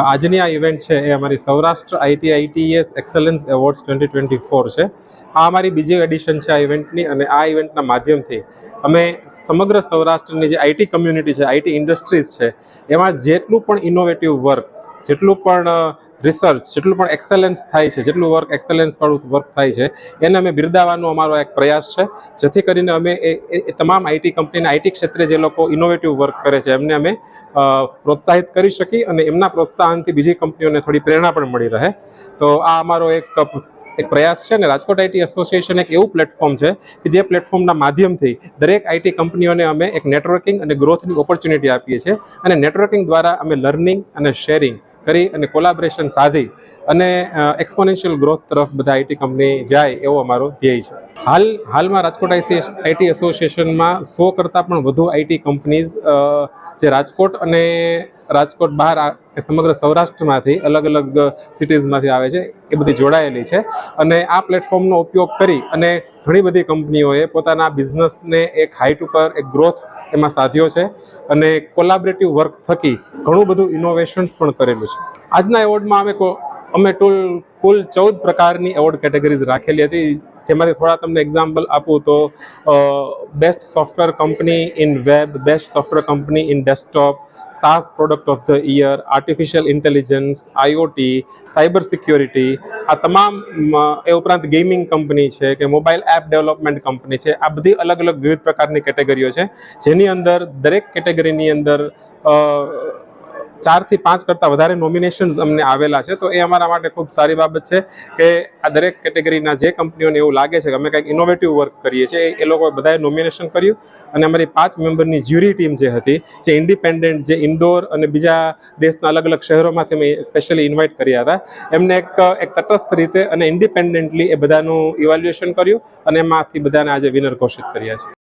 આજની આ ઇવેન્ટ છે એ અમારી Saurashtra IT ITS excellence awards twenty twenty four છે. આ અમારી બીજી એડિશન છે આ ઇવેન્ટની અને આ ઇવેન્ટના માધ્યમથી અમે સમગ્ર સૌરાષ્ટ્રની જે આઈટી કમ્યુનિટી છે આઈટી ઇન્ડસ્ટ્રીઝ છે, એમાં જેટલું પણ ઇનોવેટિવ વર્ક જેટલું પણ રિસર્ચ જેટલું પણ એક્સેલન્સ થાય છે, જેટલું વર્ક એક્સેલન્સવાળું વર્ક થાય છે, એને અમે બિરદાવવાનો અમારો એક પ્રયાસ છે, જેથી કરીને અમે એ તમામ આઈટી કંપનીના આઈટી ક્ષેત્રે જે લોકો ઇનોવેટિવ વર્ક કરે છે, એમને અમે પ્રોત્સાહિત કરી શકી અને એમના પ્રોત્સાહનથી બીજી કંપનીઓને થોડી પ્રેરણા પણ મળી રહે. તો આ અમારો એક એક પ્રયાસ છે ને રાજકોટ આઈટી એસોસિએશન એક એવું પ્લેટફોર્મ છે કે જે પ્લેટફોર્મના માધ્યમથી દરેક આઈટી કંપનીઓને અમે એક નેટવર્કિંગ અને ગ્રોથની ઓપોર્ચ્યુનિટી આપીએ છીએ અને નેટવર્કિંગ દ્વારા અમે લર્નિંગ અને શેરિંગ કરી અને કોલાબરેશન સાધી અને એક્સપોનેન્શિયલ ગ્રોથ તરફ બધા આઈટી કંપની જાય એવો અમારો ધ્યેય છે. હાલ, હાલમાં રાજકોટ આઈટી એસોસિએશનમાં સો કરતાં પણ વધુ આઈટી કંપનીઝ જે રાજકોટ અને રાજકોટ બહાર કે સમગ્ર સૌરાષ્ટ્રમાંથી અલગ અલગ સિટીઝમાંથી આવે છે, એ બધી જોડાયેલી છે. અને આ પ્લેટફોર્મનો ઉપયોગ કરી અને ઘણી બધી કંપનીઓએ પોતાના બિઝનેસને એક હાઇટ ઉપર, એક ગ્રોથ એમાં સાધ્યો છે અને કોલાબરેટિવ વર્ક થકી ઘણું બધું ઇનોવેશન્સ પણ કરેલું છે. આજના એવોર્ડમાં અમે અમે ટોલ કુલ ચૌદ પ્રકારની એવોર્ડ કેટેગરીઝ રાખેલી હતી. જેમાંથી થોડા તમને એક્ઝામ્પલ આપું તો best software company in web best software company in desktop SaaS product of the year artificial intelligence IOT cyber security આ તમામ એ ઉપરાંત ગેમિંગ કંપની છે કે મોબાઈલ એપ ડેવલપમેન્ટ કંપની છે. આ બધી અલગ અલગ વિવિધ પ્રકારની કેટેગરીઓ છે. જેની અંદર દરેક કેટેગરીની અંદર ચારથી પાંચ કરતાં વધારે નોમિનેશન્સ અમને આવેલા છે. તો એ અમારા માટે ખૂબ સારી બાબત છે કે આ દરેક કેટેગરીના જે કંપનીઓને એવું લાગે છે કે અમે કંઈક ઇનોવેટિવ વર્ક કરીએ છીએ, એ લોકોએ બધાએ નોમિનેશન કર્યું અને અમારી પાંચ મેમ્બરની જ્યુરી ટીમ જે હતી, જે ઇન્ડિપેન્ડન્ટ જે ઇન્દોર અને બીજા દેશના અલગ અલગ શહેરોમાંથી અમે સ્પેશિયલી ઇન્વાઇટ કર્યા હતા, એમને એક એક તટસ્થ રીતે અને ઇન્ડિપેન્ડન્ટલી એ બધાનું ઇવેલ્યુએશન કર્યું અને એમાંથી બધાને આજે વિનર ઘોષિત કર્યા છે.